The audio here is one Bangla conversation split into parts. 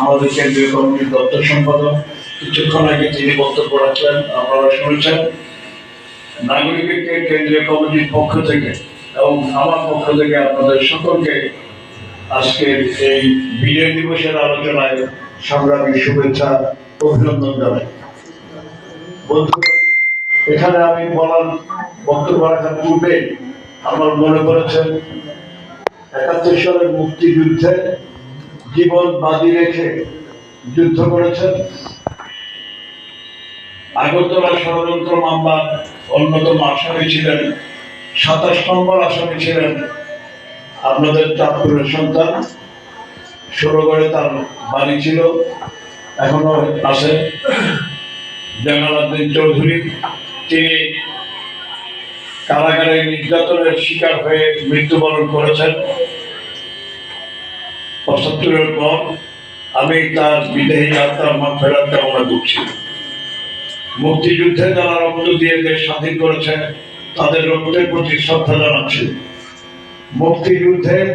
আমাদের কেন্দ্রীয় কমিটির দপ্তর সম্পাদক কিছুক্ষণ আগে তিনি বক্তব্য রাখলেন, আপনারা শুনেছেন। কেন্দ্রীয় কমিটির পক্ষ থেকে এবং আমার পক্ষ থেকে আপনাদের সকলকে আজকের এই বিজয় দিবসের আলোচনায় সংগ্রামী শুভেচ্ছা, অভিনন্দন জানাই। বন্ধুরা, এখানে আমি বলার বক্তব্য রাখার পূর্বে আমার মনে করেছেন একাত্তর সালের মুক্তিযুদ্ধে জীবন বাজি রেখে যুদ্ধ করেছেন। আগরতলা ষড়যন্ত্র মামলার অন্যতম আসামি ছিলেন, সাতাশ নম্বর আসামি ছিলেন আপনাদের চাঁদপুরের সন্তান। ষোলগড়ে তার বাড়ি ছিল, এখনও আছে। জামালাউদ্দিন চৌধুরী, তিনি কারাগারে নির্যাতনের শিকার হয়ে মৃত্যুবরণ করেছেন। পঁচাত্তরের পর আমি তার বিদেহী আত্মার মা ফেরার কামনা করছি মুক্তিযুদ্ধে যারা রক্ত দিয়ে দেশ স্বাধীন করেছে, তাদের রক্তের প্রতি শ্রদ্ধা জানাচ্ছি। মুক্তিযুদ্ধের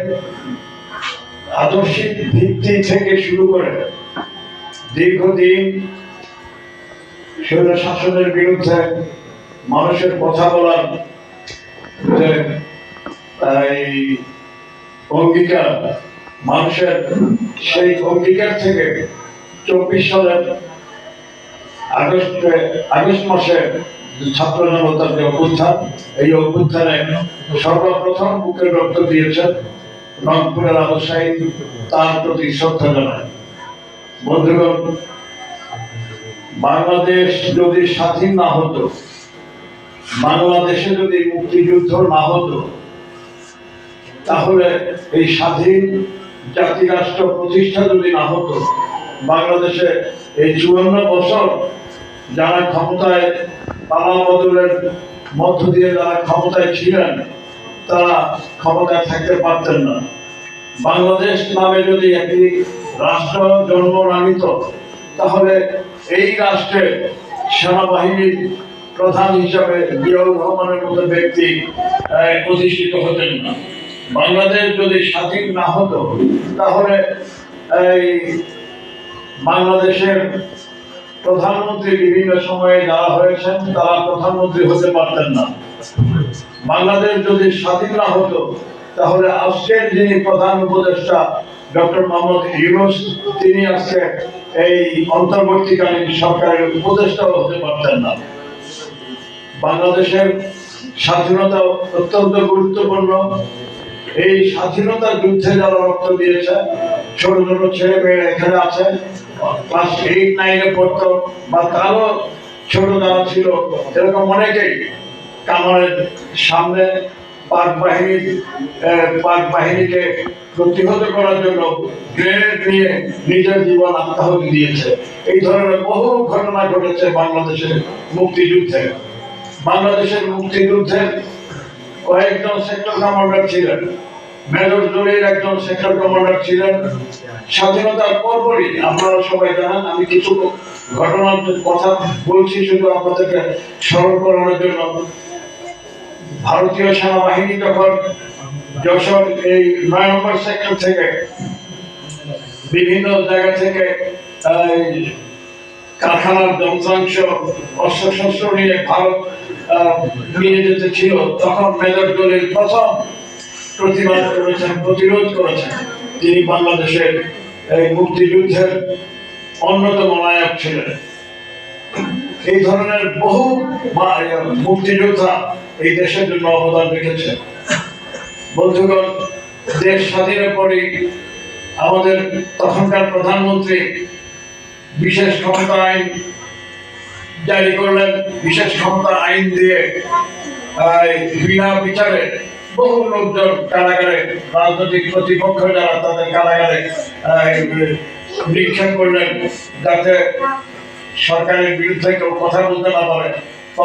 আদর্শিক ভিত্তি থেকে শুরু করে দীর্ঘদিন স্বৈর শাসনের বিরুদ্ধে মানুষের কথা বলার যে এই অঙ্গীকার, মানুষের সেই অঙ্গীকার থেকে চব্বিশ সালের আগস্টে, আগস্ট মাসে ছাত্র জনতার যে অভ্যুত্থান, এই অভ্যুত্থানে সর্বপ্রথম বুকের রক্ত দিয়েছেন রংপুরের ব্যবসায়ী তার প্রতি শ্রদ্ধা জানায় বন্ধুগণ, বাংলাদেশ যদি স্বাধীন না হতো বাংলাদেশে যদি মুক্তিযুদ্ধ না হতো, তাহলে এই স্বাধীন জাতি রাষ্ট্র প্রতিষ্ঠা যদি না হতো, বাংলাদেশে এই চুয়ান্ন বছর যারা ক্ষমতায় পালা বদলের মধ্য দিয়ে যারা ক্ষমতায় ছিলেন, তারা ক্ষমতায় থাকতে পারতেন না। বাংলাদেশ নামে যদি একটি রাষ্ট্র জন্ম না নিত, তাহলে এই রাষ্ট্রে সেনাবাহিনীর প্রধান হিসাবে জিয়াউর রহমানের মতো ব্যক্তি প্রতিষ্ঠিত হতেন না। বাংলাদেশ যদি স্বাধীন না হতো, তাহলে এই বাংলাদেশের প্রধানমন্ত্রী বিভিন্ন সময়ে যারা হয়েছেন, তারা প্রধানমন্ত্রী হতে পারতেন না। বাংলাদেশ যদি স্বাধীন না হতো, তাহলে আজকের যিনি প্রধান উপদেষ্টা ডক্টর মোহাম্মদ ইউনুস, তিনি আজকে এই অন্তর্বর্তীকালীন সরকারের উপদেষ্টাও হতে পারতেন না। বাংলাদেশের স্বাধীনতা অত্যন্ত গুরুত্বপূর্ণ। এই স্বাধীনতা যুদ্ধে যারা রক্ত দিয়েছে, ছোট ছোট ছেলে মেয়ে এখানে আছে, ক্লাস এইট, নাইনে বা তারও ছোট যারা ছিল, এরকম অনেকেই কামারের সামনে পাক বাহিনীর পাক বাহিনীকে প্রতিহত করার জন্য গ্রেনেড নিয়ে নিজের জীবন দিয়েছে। এই ধরনের বহু ঘটনা ঘটেছে বাংলাদেশের মুক্তিযুদ্ধে। বাংলাদেশের মুক্তিযুদ্ধের কয়েকজন সেক্টর কমান্ডার ছিলেন। মেজর জলির একজন সেক্টর কমান্ডার ছিলেন। স্বাধীনতার পরপরই, আপনারা সবাই জানেন, আমি কিছু ঘটনার কথা বলছি শুধু আপনাদেরকে স্মরণ করানোর জন্য। ভারতীয় সেনাবাহিনী যখন যশোর এই নয় নম্বর সেক্টর থেকে বিভিন্ন জায়গা থেকে কারখানার যন্ত্রাংশ, অস্ত্রশস্ত্র নিয়ে ভারত ছিল, তখন মেজর প্রথম প্রতিবাদ করেছেন, প্রতিরোধ করেছেন। তিনি বাংলাদেশের এই মুক্তিযুদ্ধের অন্যতম নায়ক ছিলেন। এই ধরনের বহু মুক্তিযোদ্ধা এই দেশের জন্য অবদান রেখেছেন। বন্ধুগণ, দেশ স্বাধীনের পরেই আমাদের তখনকার প্রধানমন্ত্রী বিশেষ ক্ষমতা আইন জারি করলেন, বিশেষ ক্ষমতা আইন দিয়ে বিনা বিচারে বহু লোকজন কারাগারে রাজনৈতিক প্রতিপক্ষ যারা তাদের কারাগারে নিক্ষেপ করলেন যাতে সরকারের বিরুদ্ধে কেউ কথা বলতে না পারে।